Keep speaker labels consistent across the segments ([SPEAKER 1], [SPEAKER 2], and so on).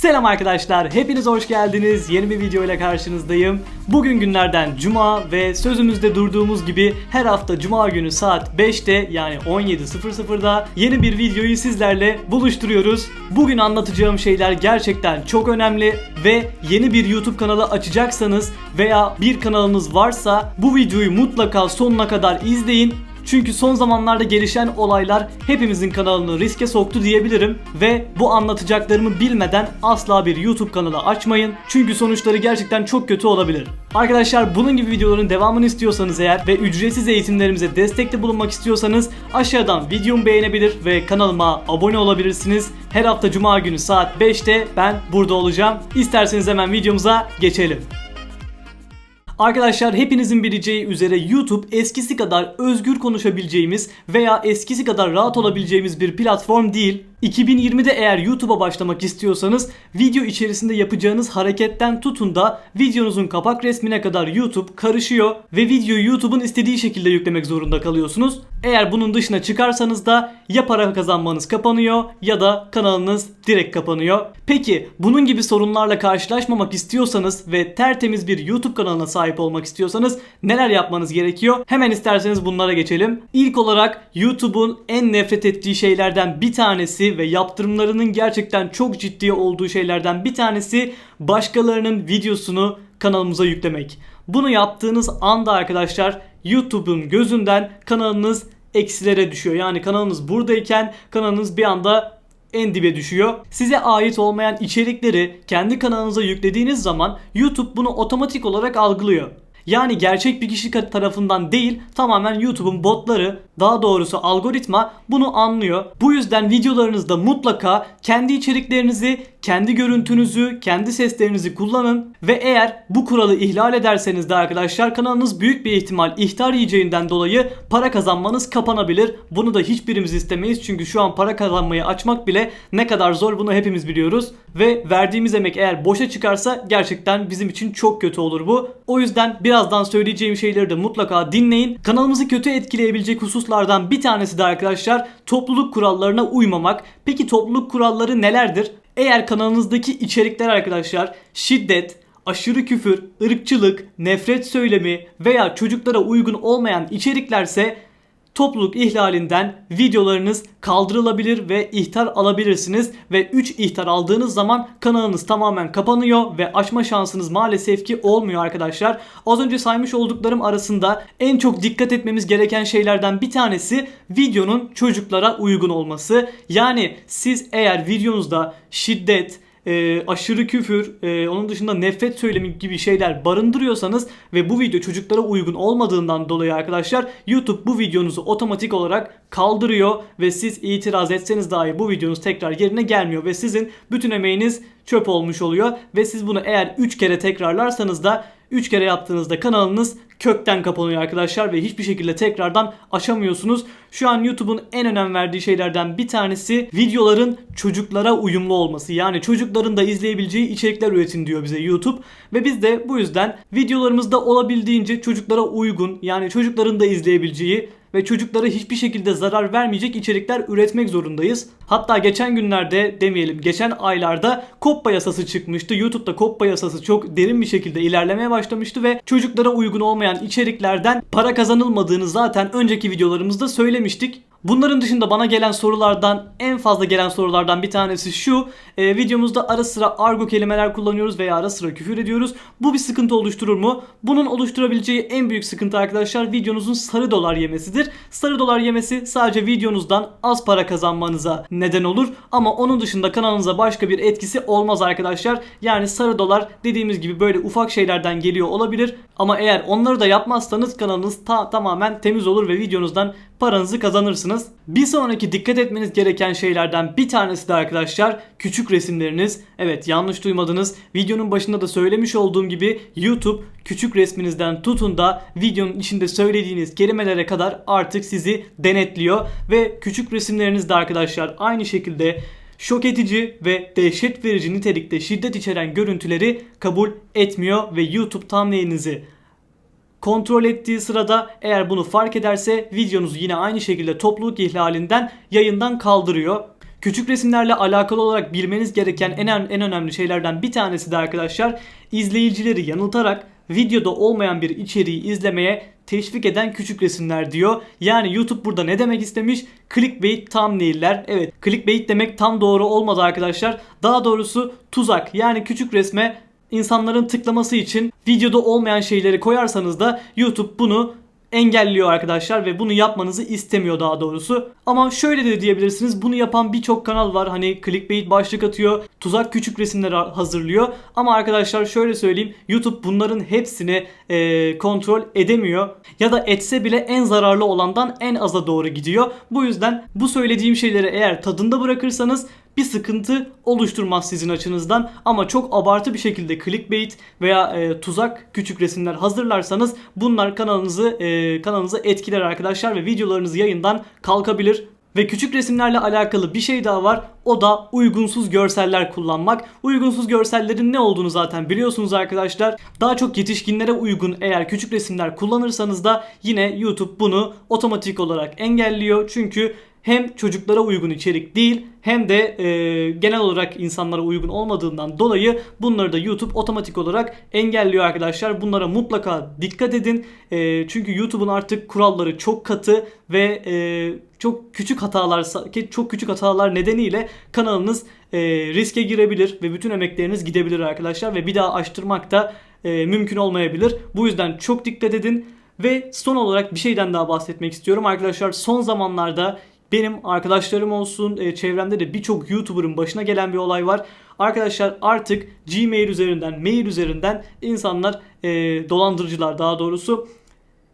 [SPEAKER 1] Selam arkadaşlar, hepiniz hoş geldiniz. Yeni bir video ile karşınızdayım. Bugün günlerden cuma ve sözümüzde durduğumuz gibi her hafta cuma günü saat 5'te yani 17.00'da yeni bir videoyu sizlerle buluşturuyoruz. Bugün anlatacağım şeyler gerçekten çok önemli ve yeni bir YouTube kanalı açacaksanız veya bir kanalınız varsa bu videoyu mutlaka sonuna kadar izleyin. Çünkü son zamanlarda gelişen olaylar hepimizin kanalını riske soktu diyebilirim ve bu anlatacaklarımı bilmeden asla bir YouTube kanalı açmayın. Çünkü sonuçları gerçekten çok kötü olabilir. Arkadaşlar bunun gibi videoların devamını istiyorsanız eğer ve ücretsiz eğitimlerimize destekte bulunmak istiyorsanız aşağıdan videomu beğenebilir ve kanalıma abone olabilirsiniz. Her hafta cuma günü saat 5'te ben burada olacağım. İsterseniz hemen videomuza geçelim. Arkadaşlar hepinizin bileceği üzere YouTube eskisi kadar özgür konuşabileceğimiz veya eskisi kadar rahat olabileceğimiz bir platform değil. 2020'de eğer YouTube'a başlamak istiyorsanız video içerisinde yapacağınız hareketten tutun da videonuzun kapak resmine kadar YouTube karışıyor ve videoyu YouTube'un istediği şekilde yüklemek zorunda kalıyorsunuz. Eğer bunun dışına çıkarsanız da ya para kazanmanız kapanıyor ya da kanalınız direkt kapanıyor. Peki bunun gibi sorunlarla karşılaşmamak istiyorsanız ve tertemiz bir YouTube kanalına sahip olmak istiyorsanız neler yapmanız gerekiyor? Hemen isterseniz bunlara geçelim. İlk olarak YouTube'un en nefret ettiği şeylerden bir tanesi ve yaptırımlarının gerçekten çok ciddi olduğu şeylerden bir tanesi başkalarının videosunu kanalımıza yüklemek. Bunu yaptığınız anda arkadaşlar YouTube'un gözünden kanalınız eksilere düşüyor. Yani kanalınız buradayken kanalınız bir anda en dibe düşüyor. Size ait olmayan içerikleri kendi kanalınıza yüklediğiniz zaman YouTube bunu otomatik olarak algılıyor. Yani gerçek bir kişi tarafından değil tamamen YouTube'un botları daha doğrusu algoritma bunu anlıyor. Bu yüzden videolarınızda mutlaka kendi içeriklerinizi, kendi görüntünüzü, kendi seslerinizi kullanın ve eğer bu kuralı ihlal ederseniz de arkadaşlar kanalınız büyük bir ihtimal ihtar yiyeceğinden dolayı para kazanmanız kapanabilir. Bunu da hiçbirimiz istemeyiz çünkü şu an para kazanmayı açmak bile ne kadar zor bunu hepimiz biliyoruz ve verdiğimiz emek eğer boşa çıkarsa gerçekten bizim için çok kötü olur bu. O yüzden birazdan söyleyeceğim şeyleri de mutlaka dinleyin. Kanalımızı kötü etkileyebilecek hususlardan bir tanesi de arkadaşlar topluluk kurallarına uymamak. Peki topluluk kuralları nelerdir? Eğer kanalınızdaki içerikler arkadaşlar şiddet, aşırı küfür, ırkçılık, nefret söylemi veya çocuklara uygun olmayan içeriklerse topluluk ihlalinden videolarınız kaldırılabilir ve ihtar alabilirsiniz ve 3 ihtar aldığınız zaman kanalınız tamamen kapanıyor ve açma şansınız maalesef ki olmuyor arkadaşlar. Az önce saymış olduklarım arasında en çok dikkat etmemiz gereken şeylerden bir tanesi videonun çocuklara uygun olması. Yani siz eğer videonuzda şiddet, e, aşırı küfür, e, onun dışında nefret söylemi gibi şeyler barındırıyorsanız ve bu video çocuklara uygun olmadığından dolayı arkadaşlar YouTube bu videonuzu otomatik olarak kaldırıyor ve siz itiraz etseniz dahi bu videonuz tekrar yerine gelmiyor ve sizin bütün emeğiniz çöp olmuş oluyor. Ve siz bunu eğer 3 kere tekrarlarsanız da 3 kere yaptığınızda kanalınız kökten kapanıyor arkadaşlar ve hiçbir şekilde tekrardan açamıyorsunuz. Şu an YouTube'un en önem verdiği şeylerden bir tanesi videoların çocuklara uyumlu olması. Yani çocukların da izleyebileceği içerikler üretin diyor bize YouTube. Ve biz de bu yüzden videolarımızda olabildiğince çocuklara uygun yani çocukların da izleyebileceği ve çocuklara hiçbir şekilde zarar vermeyecek içerikler üretmek zorundayız. Hatta geçen günlerde demeyelim geçen aylarda Koppa yasası çıkmıştı. YouTube'da Koppa yasası çok derin bir şekilde ilerlemeye başlamıştı ve çocuklara uygun olmayan içeriklerden para kazanılmadığını zaten önceki videolarımızda söylemiştik. Bunların dışında bana gelen sorulardan en fazla gelen sorulardan bir tanesi şu. E, videomuzda ara sıra argo kelimeler kullanıyoruz veya ara sıra küfür ediyoruz. Bu bir sıkıntı oluşturur mu? Bunun oluşturabileceği en büyük sıkıntı arkadaşlar videonuzun sarı dolar yemesidir. Sarı dolar yemesi sadece videonuzdan az para kazanmanıza neden olur. Ama onun dışında kanalınıza başka bir etkisi olmaz arkadaşlar. Yani sarı dolar dediğimiz gibi böyle ufak şeylerden geliyor olabilir. Ama eğer onları da yapmazsanız kanalınız ta tamamen temiz olur ve videonuzdan paranızı kazanırsınız. Bir sonraki dikkat etmeniz gereken şeylerden bir tanesi de arkadaşlar küçük resimleriniz. Evet yanlış duymadınız. Videonun başında da söylemiş olduğum gibi YouTube küçük resminizden tutun da videonun içinde söylediğiniz kelimelere kadar artık sizi denetliyor ve küçük resimleriniz de arkadaşlar aynı şekilde şok edici ve dehşet verici nitelikte şiddet içeren görüntüleri kabul etmiyor ve YouTube thumbnail'inizi kontrol ettiği sırada eğer bunu fark ederse videonuzu yine aynı şekilde topluluk ihlalinden yayından kaldırıyor. Küçük resimlerle alakalı olarak bilmeniz gereken en, en önemli şeylerden bir tanesi de arkadaşlar izleyicileri yanıltarak videoda olmayan bir içeriği izlemeye teşvik eden küçük resimler diyor. Yani YouTube burada ne demek istemiş? Clickbait thumbnail'ler. Evet clickbait demek tam doğru olmadı arkadaşlar. Daha doğrusu tuzak. Yani küçük resme insanların tıklaması için videoda olmayan şeyleri koyarsanız da YouTube bunu engelliyor arkadaşlar ve bunu yapmanızı istemiyor daha doğrusu. Ama şöyle de diyebilirsiniz bunu yapan birçok kanal var. Hani clickbait başlık atıyor, tuzak küçük resimler hazırlıyor. Ama arkadaşlar şöyle söyleyeyim YouTube bunların hepsini e, kontrol edemiyor. Ya da etse bile en zararlı olandan en aza doğru gidiyor. Bu yüzden bu söylediğim şeyleri eğer tadında bırakırsanız bir sıkıntı oluşturmaz sizin açınızdan ama çok abartı bir şekilde clickbait veya e, tuzak küçük resimler hazırlarsanız bunlar kanalınızı e, kanalınızı etkiler arkadaşlar ve videolarınız yayından kalkabilir. Ve küçük resimlerle alakalı bir şey daha var. O da uygunsuz görseller kullanmak. Uygunsuz görsellerin ne olduğunu zaten biliyorsunuz arkadaşlar. Daha çok yetişkinlere uygun eğer küçük resimler kullanırsanız da yine YouTube bunu otomatik olarak engelliyor. Çünkü hem çocuklara uygun içerik değil hem de e, genel olarak insanlara uygun olmadığından dolayı bunları da YouTube otomatik olarak engelliyor arkadaşlar. Bunlara mutlaka dikkat edin. E, çünkü YouTube'un artık kuralları çok katı ve e, çok küçük hatalar çok küçük hatalar nedeniyle kanalınız e, riske girebilir ve bütün emekleriniz gidebilir arkadaşlar ve bir daha açtırmak da e, mümkün olmayabilir. Bu yüzden çok dikkat edin. Ve son olarak bir şeyden daha bahsetmek istiyorum arkadaşlar. Son zamanlarda benim arkadaşlarım olsun, e, çevremde de birçok YouTuber'ın başına gelen bir olay var. Arkadaşlar artık Gmail üzerinden, mail üzerinden insanlar e, dolandırıcılar daha doğrusu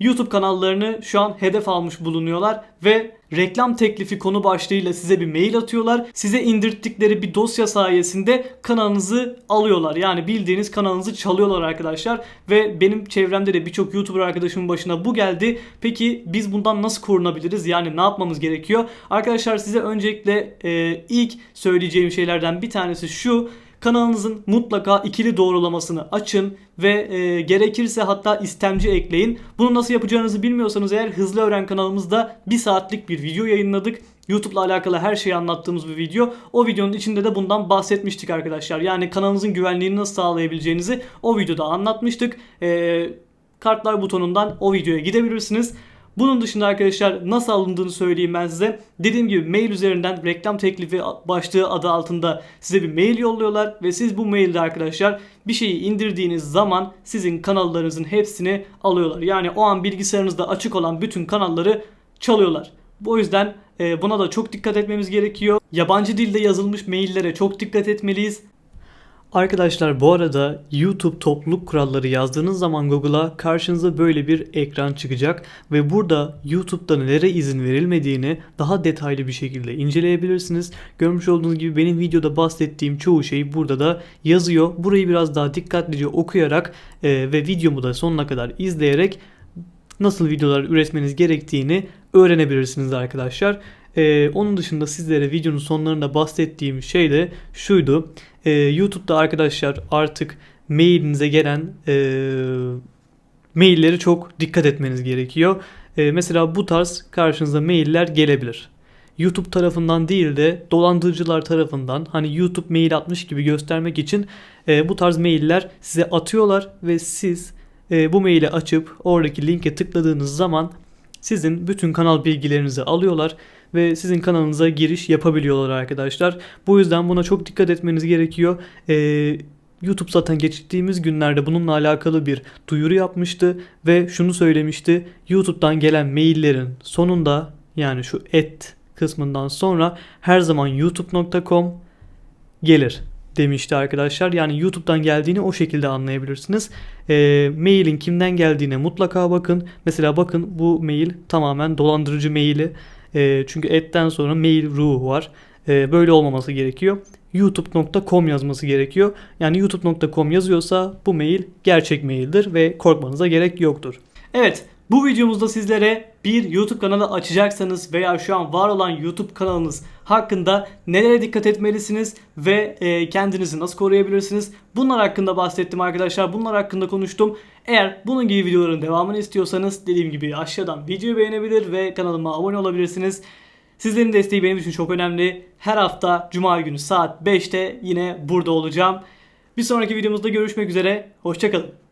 [SPEAKER 1] YouTube kanallarını şu an hedef almış bulunuyorlar ve reklam teklifi konu başlığıyla size bir mail atıyorlar. Size indirttikleri bir dosya sayesinde kanalınızı alıyorlar. Yani bildiğiniz kanalınızı çalıyorlar arkadaşlar ve benim çevremde de birçok YouTuber arkadaşımın başına bu geldi. Peki biz bundan nasıl korunabiliriz? Yani ne yapmamız gerekiyor? Arkadaşlar size öncelikle e, ilk söyleyeceğim şeylerden bir tanesi şu Kanalınızın mutlaka ikili doğrulamasını açın ve e, gerekirse hatta istemci ekleyin. Bunu nasıl yapacağınızı bilmiyorsanız eğer Hızlı Öğren kanalımızda bir saatlik bir video yayınladık. YouTube'la alakalı her şeyi anlattığımız bir video. O videonun içinde de bundan bahsetmiştik arkadaşlar. Yani kanalınızın güvenliğini nasıl sağlayabileceğinizi o videoda anlatmıştık. Ee, kartlar butonundan o videoya gidebilirsiniz. Bunun dışında arkadaşlar nasıl alındığını söyleyeyim ben size. Dediğim gibi mail üzerinden reklam teklifi başlığı adı altında size bir mail yolluyorlar ve siz bu mailde arkadaşlar bir şeyi indirdiğiniz zaman sizin kanallarınızın hepsini alıyorlar. Yani o an bilgisayarınızda açık olan bütün kanalları çalıyorlar. Bu yüzden e, buna da çok dikkat etmemiz gerekiyor. Yabancı dilde yazılmış maillere çok dikkat etmeliyiz. Arkadaşlar bu arada YouTube topluluk kuralları yazdığınız zaman Google'a karşınıza böyle bir ekran çıkacak ve burada YouTube'da nelere izin verilmediğini daha detaylı bir şekilde inceleyebilirsiniz. Görmüş olduğunuz gibi benim videoda bahsettiğim çoğu şey burada da yazıyor. Burayı biraz daha dikkatlice okuyarak e, ve videomu da sonuna kadar izleyerek nasıl videolar üretmeniz gerektiğini öğrenebilirsiniz arkadaşlar. Ee, onun dışında sizlere videonun sonlarında bahsettiğim şey de şuydu. Ee, YouTube'da arkadaşlar artık mailinize gelen e, mailleri çok dikkat etmeniz gerekiyor. E, mesela bu tarz karşınıza mailler gelebilir. YouTube tarafından değil de dolandırıcılar tarafından hani YouTube mail atmış gibi göstermek için e, bu tarz mailler size atıyorlar ve siz e, bu maili açıp oradaki linke tıkladığınız zaman sizin bütün kanal bilgilerinizi alıyorlar ve sizin kanalınıza giriş yapabiliyorlar arkadaşlar. Bu yüzden buna çok dikkat etmeniz gerekiyor. Ee, YouTube zaten geçtiğimiz günlerde bununla alakalı bir duyuru yapmıştı ve şunu söylemişti. YouTube'dan gelen maillerin sonunda yani şu et kısmından sonra her zaman youtube.com gelir demişti arkadaşlar. Yani YouTube'dan geldiğini o şekilde anlayabilirsiniz. E, mailin kimden geldiğine mutlaka bakın. Mesela bakın bu mail tamamen dolandırıcı maili. E, çünkü etten sonra mail ruh var. E, böyle olmaması gerekiyor. youtube.com yazması gerekiyor. Yani youtube.com yazıyorsa bu mail gerçek maildir ve korkmanıza gerek yoktur. Evet bu videomuzda sizlere bir YouTube kanalı açacaksanız veya şu an var olan YouTube kanalınız hakkında nelere dikkat etmelisiniz ve e, kendinizi nasıl koruyabilirsiniz? Bunlar hakkında bahsettim arkadaşlar. Bunlar hakkında konuştum. Eğer bunun gibi videoların devamını istiyorsanız dediğim gibi aşağıdan videoyu beğenebilir ve kanalıma abone olabilirsiniz. Sizlerin desteği benim için çok önemli. Her hafta Cuma günü saat 5'te yine burada olacağım. Bir sonraki videomuzda görüşmek üzere. Hoşçakalın.